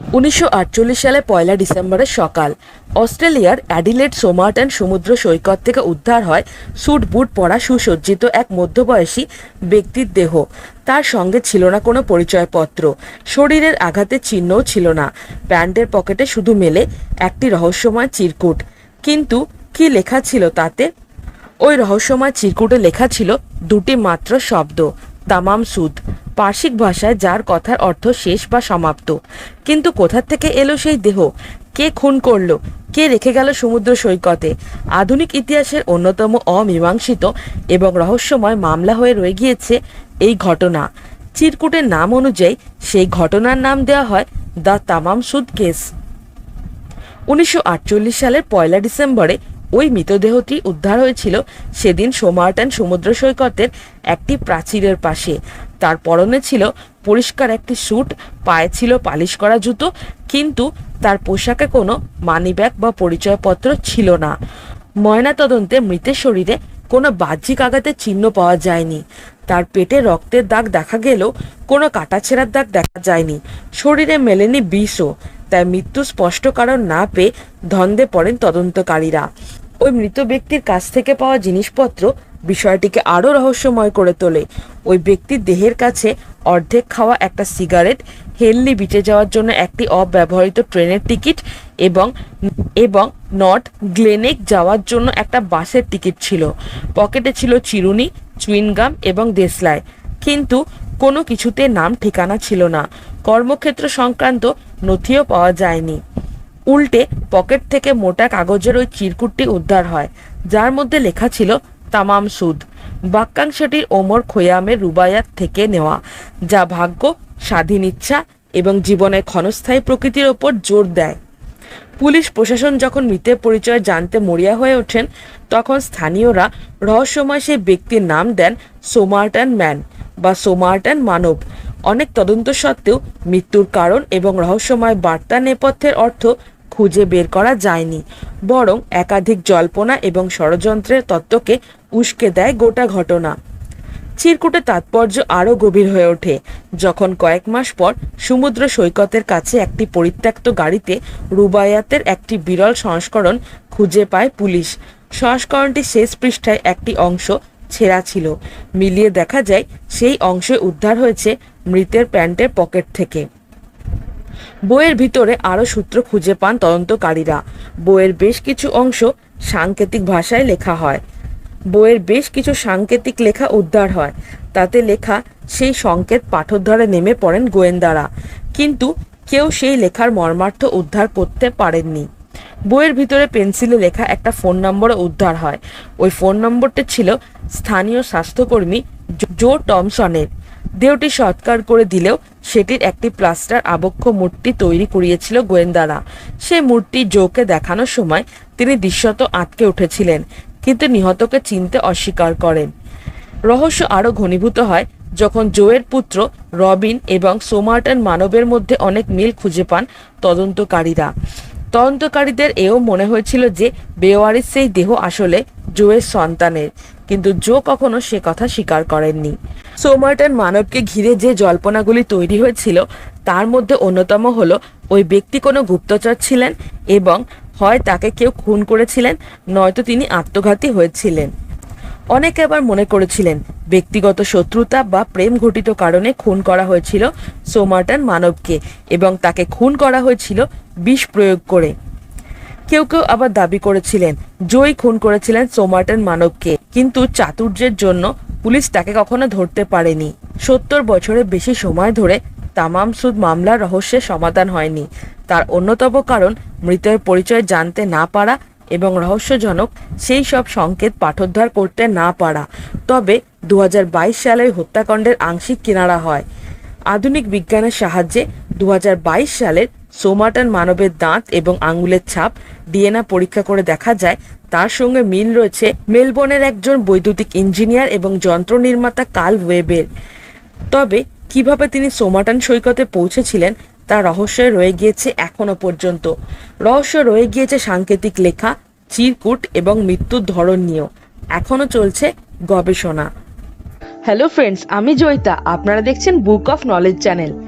উনিশশো সালে পয়লা ডিসেম্বরের সকাল। অস্ট্রেলিয়ার অ্যাডিলেড সোমার্টন সমুদ্র সৈকত থেকে উদ্ধার হয় স্যুট বুট পরা সুসজ্জিত এক মধ্যবয়সী ব্যক্তির দেহ। তার সঙ্গে ছিল না কোনো পরিচয়পত্র। শরীরের আঘাতের চিহ্নও ছিল না। প্যান্টের পকেটে শুধু মেলে একটি রহস্যময় চিরকুট। কিন্তু কি লেখা ছিল তাতে? ওই রহস্যময় চিরকুটে লেখা ছিল দুটি মাত্র শব্দ, তামাম সুদ। পার্শ্বিক ভাষায় যার কথার অর্থ শেষ বা সমাপ্ত। কিন্তু কোথা থেকে এলো সেই দেহ? কে খুন করল? কে রেখে গেল সমুদ্র সৈকতে? আধুনিক ইতিহাসের অন্যতম অমীমাংসিত এবং রহস্যময় মামলা হয়ে রয়ে গিয়েছে এই ঘটনা। চিরকুটের নাম অনুযায়ী সেই ঘটনার নাম দেওয়া হয় দ্য তামাম সুদ কেস উনিশশো আটচল্লিশ সালের পয়লা ডিসেম্বরে ওই মৃতদেহটি উদ্ধার হয়েছিল সেদিন সোমার্টান সমুদ্র সৈকতের একটি প্রাচীরের পাশে। তার পরনে ছিল পরিষ্কার একটি স্যুট, পায়ে ছিল পালিশ করা জুতো, কিন্তু তার পোশাকে কোনো মানিব্যাগ বা পরিচয়পত্র ছিল না। ময়নাতদন্তে মৃতের শরীরে কোনো বাহ্যিক আঘাতের চিহ্ন পাওয়া যায়নি। তার পেটে রক্তের দাগ দেখা গেলেও কোনো কাটাছেঁড়ার দাগ দেখা যায়নি। শরীরে মেলেনি বিষও, তাই মৃত্যু স্পষ্ট কারণ না পেয়ে ধন্দে পড়েন তদন্তকারীরা। ওই মৃত ব্যক্তির কাছ থেকে পাওয়া জিনিসপত্র বিষয়টিকে আরও রহস্যময় করে তোলে। ওই ব্যক্তির দেহের কাছে অর্ধেক খাওয়া একটা সিগারেট হেললি বিচে যাওয়ার জন্য একটি অব্যবহৃত ট্রেনের টিকিট এবং এবং নর্থ গ্লেনেক যাওয়ার জন্য একটা বাসের টিকিট ছিল। পকেটে ছিল চিরুনি চুইনগাম এবং দেশলাই। কিন্তু কোনো কিছুতে নাম ঠিকানা ছিল না। কর্মক্ষেত্র সংক্রান্ত নথিও পাওয়া যায়নি। উল্টে পকেট থেকে মোটা কাগজের ওই চিরকুটটি উদ্ধার হয়, যার মধ্যে লেখা ছিল, তামাম সুদ। বাক্যাংশটির ওমর খোয়ামের রুবায়াত থেকে নেওয়া, যা ভাগ্য, স্বাধীন ইচ্ছা এবং জীবনের ক্ষণস্থায়ী প্রকৃতির ওপর জোর দেয়। পুলিশ প্রশাসন যখন মৃতের পরিচয় জানতে মরিয়া হয়ে ওঠেন, তখন স্থানীয়রা রহস্যময় সেই ব্যক্তির নাম দেন সোমার্টন ম্যান বা সোমার্টন মানব। অনেক তদন্ত সত্ত্বেও মৃত্যুর কারণ এবং রহস্যময় বার্তা নেপথ্যের অর্থ খুঁজে বের করা যায়নি। বরং একাধিক জল্পনা এবং ষড়যন্ত্রের তত্ত্বকে উস্কে দেয় গোটা ঘটনা। চিরকুটে তাৎপর্য আরও গভীর হয়ে ওঠে। যখন কয়েক মাস পর সমুদ্র সৈকতের কাছে একটি পরিত্যক্ত গাড়িতে রুবায়াতের একটি বিরল সংস্করণ খুঁজে পায় পুলিশ। সংস্করণটি শেষ পৃষ্ঠায় একটি অংশ ছেঁড়া ছিল। মিলিয়ে দেখা যায়, সেই অংশে উদ্ধার হয়েছে মৃতের প্যান্টের পকেট থেকে। বইয়ের ভিতরে আরও সূত্র খুঁজে পান তদন্তকারীরা। বইয়ের বেশ কিছু অংশ সাংকেতিক ভাষায় লেখা হয়। বইয়ের বেশ কিছু সাংকেতিক লেখা উদ্ধার হয়। তাতে লেখা সেই সংকেত পাঠোদ্ধারে নেমে পড়েন গোয়েন্দারা। কিন্তু কেউ সেই লেখার মর্মার্থ উদ্ধার করতে পারেননি। বইয়ের ভিতরে পেন্সিলে লেখা একটা ফোন নম্বরও উদ্ধার হয়। ওই ফোন নম্বরটি ছিল স্থানীয় স্বাস্থ্যকর্মী জো- টমসনের। দেহটি সৎকার করে দিলেও সেটির একটি প্লাস্টার আবক্ষ মূর্তি তৈরি করিয়েছিল গোয়েন্দারা। সেই মূর্তি জোকে দেখানোর সময় তিনি দৃশ্যত আটকে উঠেছিলেন, কিন্তু নিহতকে চিনতে অস্বীকার করেন। রহস্য আরও ঘনীভূত হয় যখন জোয়ের পুত্র রবিন এবং সোমার্টন মানবের মধ্যে অনেক মিল খুঁজে পান তদন্তকারীরা। তদন্তকারীদের এও মনে হয়েছিল যে বেওয়ারিস সেই দেহ আসলে জোয়ের সন্তানের, কিন্তু জো কখনো সে কথা স্বীকার করেননি। সোমার্টন মানবকে ঘিরে যে জল্পনাগুলি তৈরি হয়েছিল, তার মধ্যে অন্যতম হলো, ওই ব্যক্তি কোনো গুপ্তচর ছিলেন এবং হয় তাকে কেউ খুন করেছিলেন, নয়তো তিনি আত্মঘাতী হয়েছিলেন। অনেকে আবার মনে করেছিলেন, ব্যক্তিগত শত্রুতা বা প্রেম ঘটিত কারণে খুন করা হয়েছিল সোমার্টন মানবকে এবং তাকে খুন করা হয়েছিল বিষ প্রয়োগ করে। কেউ কেউ আবার দাবি করেছিলেন, জয়ী খুন করেছিলেন সোমার্টন মানবকে, কিন্তু চাতুর্যের জন্য পুলিশ তাকে কখনো ধরতে পারেনি। সত্তর বছরের বেশি সময় ধরে তামাম সুদ মামলার রহস্যের সমাধান হয়নি। তার অন্যতম কারণ মৃতের পরিচয় জানতে না পারা এবং রহস্যজনক সেই সব সংকেত পাঠোদ্ধার করতে না পারা। তবে দু হাজার বাইশ সালে হত্যাকাণ্ডের আংশিক কিনারা হয়। আধুনিক বিজ্ঞানের সাহায্যে দু হাজার বাইশ সালের সোমাটন মানবের দাঁত এবং আঙ্গুলের ছাপ ডিএনএ পরীক্ষা করে দেখা যায়, তার সঙ্গে মিল রয়েছে মেলবোর্নের একজন বৈদ্যুতিক ইঞ্জিনিয়ার এবং যন্ত্র নির্মাতা কাল ওয়েবের। তবে, কীভাবে তিনি সোমাটন সৈকতে পৌঁছেছিলেন, তা রহস্য রয়ে গিয়েছে এখনও পর্যন্ত। রহস্য রয়ে গিয়েছে সাংকেতিক লেখা, চিরকুট এবং মৃত্যুর ধরন নিয়েও। এখনও চলছে গবেষণা। হ্যালো ফ্রেন্ডস আমি জয়িতা। আপনারা দেখছেন বুক অফ নলেজ চ্যানেল